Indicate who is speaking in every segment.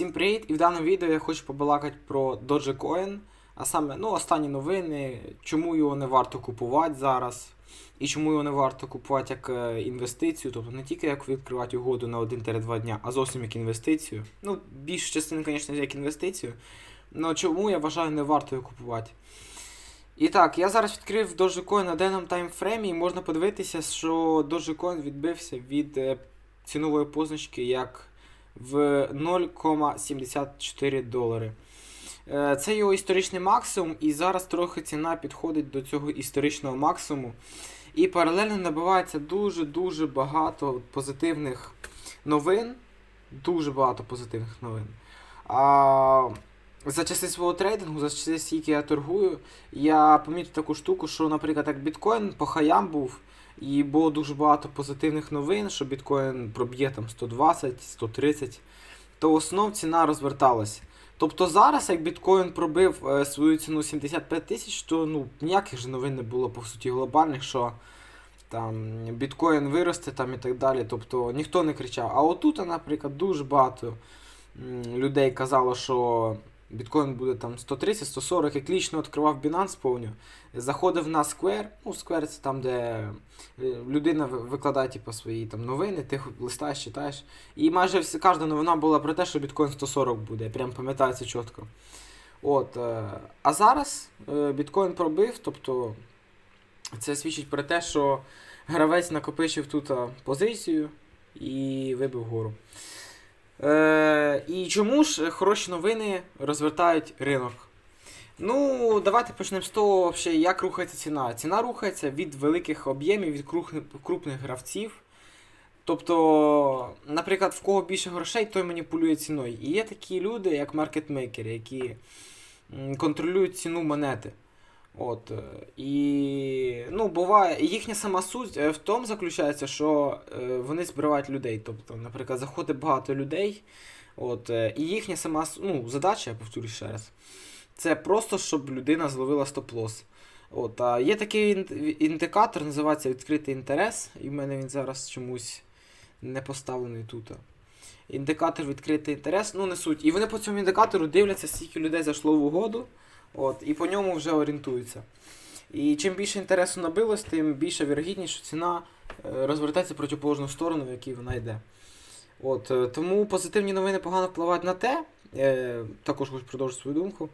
Speaker 1: Всім привіт! І в даному відео я хочу побалакати про Dogecoin, а саме ну, останні новини, чому його не варто купувати зараз, і чому його не варто купувати як е, інвестицію, тобто не тільки як відкривати угоду на 1-2 дня, а зовсім як інвестицію. Ну, більш частина, звісно, як інвестицію. але чому я вважаю не варто його купувати? І так, я зараз відкрив Dogecoin на денному таймфреймі, і можна подивитися, що Dogecoin відбився від е, цінової позначки як в 0,74 долари. Е, Це його історичний максимум, і зараз трохи ціна підходить до цього історичного максимуму. І паралельно набивається дуже-дуже багато позитивних новин. Дуже багато позитивних новин. А за часи свого трейдингу, за часи, скільки я торгую, я помітив таку штуку, що, наприклад, як біткоін по хаям був, і було дуже багато позитивних новин, що біткоін проб'є там 120, 130, то основ ціна розверталась. Тобто зараз, як біткоін пробив е, свою ціну 75 тисяч, то ну, ніяких же новин не було, по суті, глобальних, що там біткоін виросте там і так далі. Тобто ніхто не кричав. А отут, наприклад, дуже багато людей казало, що біткоін буде там 130-140, як лічно відкривав Binance повню. Заходив на Square, ну Square це там, де е, людина викладає типу, свої там новини, ти листаєш, читаєш. І майже всі, кожна новина була про те, що біткоін 140 буде. Я прям пам'ятаю це чітко. От, е, а зараз е, біткоін пробив, тобто це свідчить про те, що гравець накопичив тут позицію і вибив гору. Е, і чому ж хороші новини розвертають ринок? Ну, давайте почнемо з того, як рухається ціна. Ціна рухається від великих об'ємів, від крупних гравців. Тобто, наприклад, в кого більше грошей, той маніпулює ціною. І є такі люди, як маркетмейкери, які контролюють ціну монети. От, е, і ну, буває, їхня сама суть е, в тому заключається, що е, вони збирають людей. Тобто, наприклад, заходить багато людей, от, і їхня сама ну, задача, я повторю ще раз, це просто, щоб людина зловила стоп-лос. От, а є такий індикатор, називається відкритий інтерес, і в мене він зараз чомусь не поставлений тут. Індикатор відкритий інтерес, ну не суть. І вони по цьому індикатору дивляться, скільки людей зайшло в угоду, от, і по ньому вже орієнтуються. І чим більше інтересу набилось, тим більша вірогідність, що ціна е, розвертається в протиположну сторону, в якій вона йде. От, е, тому позитивні новини погано впливають на те. Е, також хочу продовжити свою думку.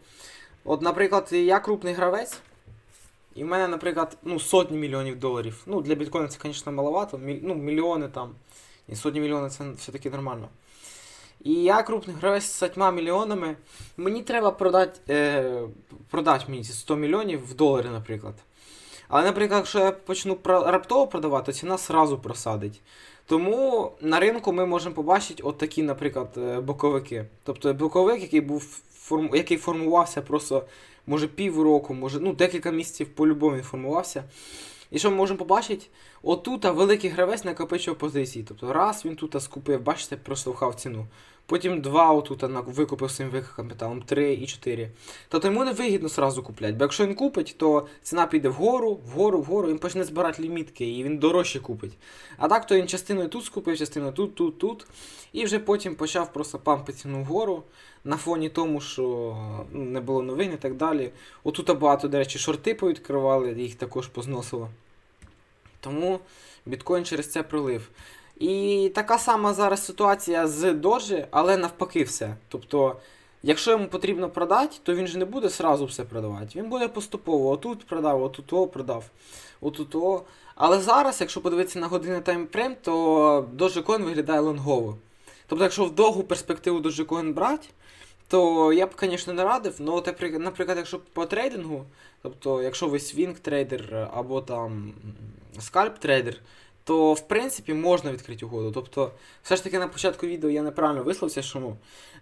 Speaker 1: От, наприклад, я крупний гравець, і в мене, наприклад, ну, сотні мільйонів доларів. Ну, для біткоїна це, звісно, маловато. Міль, ну, мільйони там. І сотні мільйонів це все-таки нормально. І я крупний гравець з сотьма мільйонами. Мені треба продати, е, продати мені ці 100 мільйонів в долари, наприклад. Але, наприклад, якщо я почну раптово продавати, то ціна сразу просадить. Тому на ринку ми можемо побачити от такі, наприклад, е, боковики. Тобто боковик, який був форм... який формувався просто, може, півроку, може, ну, декілька місяців по-любому він формувався. І що ми можемо побачити? Отут великий гравець накопичував позиції. Тобто раз він тут скупив, бачите, прослухав ціну. Потім два отут викупив своїм капіталом, три і чотири. Тобто йому не вигідно сразу купляти. Бо якщо він купить, то ціна піде вгору, вгору, вгору, він почне збирати лімітки і він дорожче купить. А так, то він частиною тут скупив, частиною тут, тут, тут. І вже потім почав просто пампити ціну вгору на фоні тому, що ну, не було новин і так далі. Отут багато, до речі, шорти повідкривали, їх також позносило. Тому біткоін через це пролив. І така сама зараз ситуація з Дожі, але навпаки все. Тобто, якщо йому потрібно продати, то він же не буде сразу все продавати. Він буде поступово. Отут продав, отут о продав, отут о. Але зараз, якщо подивитися на годинний таймфрейм, то Dogecoin виглядає лонгово. Тобто, якщо в довгу перспективу Dogecoin брати, то я б, звісно, не радив. От, наприклад, якщо по трейдингу, тобто, якщо ви свінг трейдер або там скальп трейдер, то в принципі можна відкрити угоду. Тобто, все ж таки на початку відео я неправильно висловився, що ну,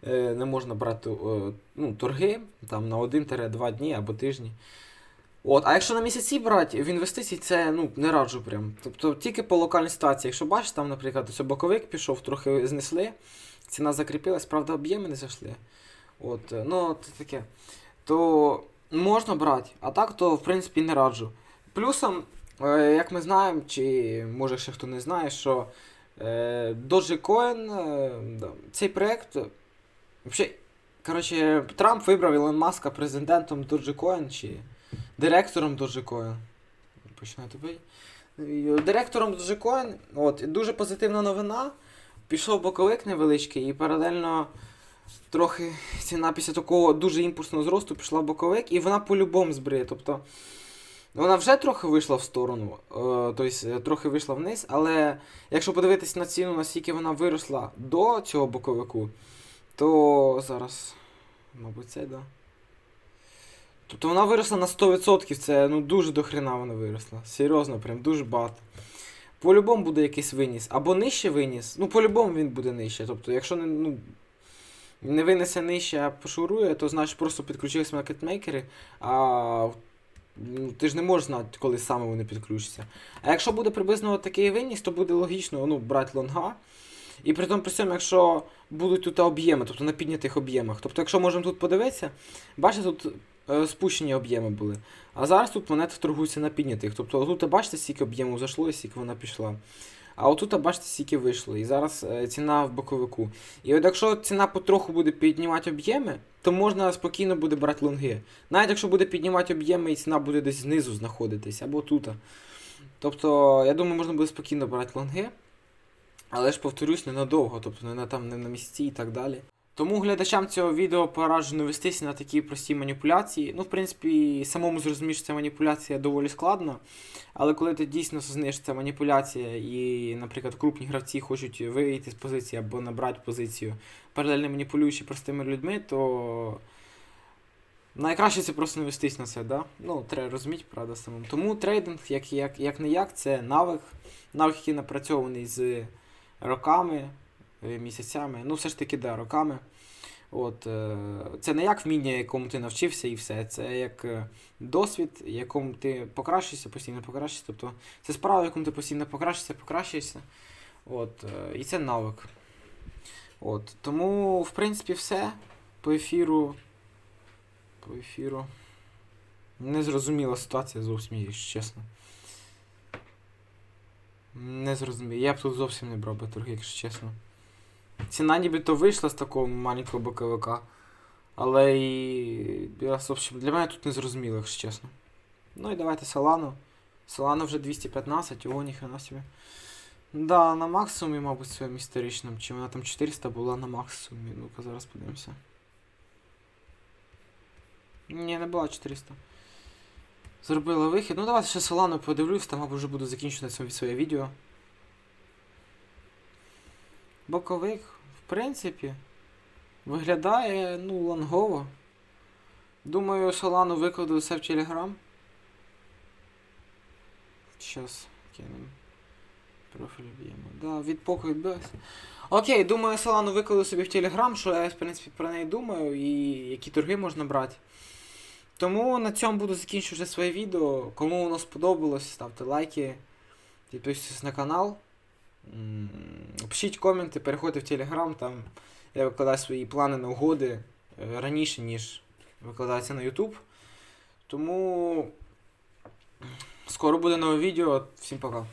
Speaker 1: е, не можна брати е, ну, торги там, на 1-2 дні або тижні. От, а якщо на місяці брати в інвестиції, це ну, не раджу прям. Тобто тільки по локальній ситуації. Якщо бачиш, там, наприклад, ось боковик пішов, трохи знесли, ціна закріпилась, правда, об'єми не зайшли. От, е, ну, от таке. То можна брати, а так, то в принципі не раджу. Плюсом, е, як ми знаємо, чи може ще хто не знає, що е, Dogecoin, цей Взагалі, коротше, Трамп вибрав Ілон Маска президентом Dogecoin чи директором Dogecoin. Починаю тобі. Директором Dogecoin, от, дуже позитивна новина. Пішов боковик невеличкий і паралельно трохи ціна після такого дуже імпульсного зросту пішла в боковик, і вона по-любому збриє. Тобто вона вже трохи вийшла в сторону, е, тобто е, трохи вийшла вниз, але якщо подивитись на ціну, наскільки вона виросла до цього боковику, то зараз, мабуть, це, да. Тобто вона виросла на 100%, це ну дуже дохрена вона виросла. Серйозно, прям дуже багато. По-любому буде якийсь виніс. Або нижче виніс. Ну, по-любому він буде нижче. Тобто, якщо не, ну, не винесе нижче, а пошурує, то значить просто підключились маркетмейкери, а ну, ти ж не можеш знати, коли саме вони підключаться. А якщо буде приблизно такий виніс, то буде логічно ну, брати лонга. І при тому при цьому, якщо будуть тут об'єми, тобто на піднятих об'ємах. Тобто, якщо можемо тут подивитися, бачите, тут е, спущені об'єми були. А зараз тут монети торгуються на піднятих. Тобто тут бачите, скільки об'єму зайшло і скільки вона пішла. А отут бачите, скільки вийшло. І зараз е, ціна в боковику. І от якщо ціна потроху буде піднімати об'єми, то можна спокійно буде брати лонги. Навіть якщо буде піднімати об'єми і ціна буде десь знизу знаходитись, або тут. Тобто, я думаю, можна буде спокійно брати лонги. Але ж повторюсь, ненадовго, тобто не на там не на місці і так далі. Тому глядачам цього відео пораджу не вестися на такі прості маніпуляції. Ну, в принципі, самому зрозуміти, що ця маніпуляція доволі складна. Але коли ти дійсно знаєш, що це маніпуляція, і, наприклад, крупні гравці хочуть вийти з позиції або набрати позицію, паралельно маніпулюючи простими людьми, то найкраще це просто не вестись на це, да? Ну, треба розуміти, правда, самому. Тому трейдинг, як, як, як не як, це навик, навик, який напрацьований з роками, місяцями, ну все ж таки, да, роками. От, е, Це не як вміння, якому ти навчився і все. Це як е, досвід, якому ти покращуєшся, постійно покращуєшся. Тобто це справа, в якому ти постійно покращуєшся, покращуєшся. От, е, І це навик. От, Тому, в принципі, все. По ефіру. По ефіру. Незрозуміла ситуація зовсім, якщо чесно. Не зрозумів. Я б тут зовсім не брав би торги, якщо чесно. Ціна нібито вийшла з такого маленького боковика. Але і. я, в Для мене тут не зрозуміло, якщо чесно. Ну і давайте Солану. Солана вже 215, ого, ніхрена собі. Да, на максимумі, мабуть, своєму історичному. Чи вона там 400 була на максимумі. Ну-ка, зараз подивимося. Ні, не була 400. Зробила вихід. Ну давайте ще Солану подивлюсь, там або вже буду закінчувати своє- відео. Боковик, принципі, виглядає, ну, лонгово. Думаю, Солану викладу все в Телеграм. Щас кинемо. Профіль б'ємо. Да, від поку відбилося. Окей, думаю, Солану викладу собі в Телеграм, що я, в принципі, про неї думаю і які торги можна брати. Тому на цьому буду закінчувати своє відео. Кому воно сподобалось, ставте лайки, підписуйтесь на канал. Пишіть коменти, переходьте в Телеграм, там я викладаю свої плани на угоди е, раніше, ніж викладається на YouTube. Тому скоро буде нове відео. Всім пока.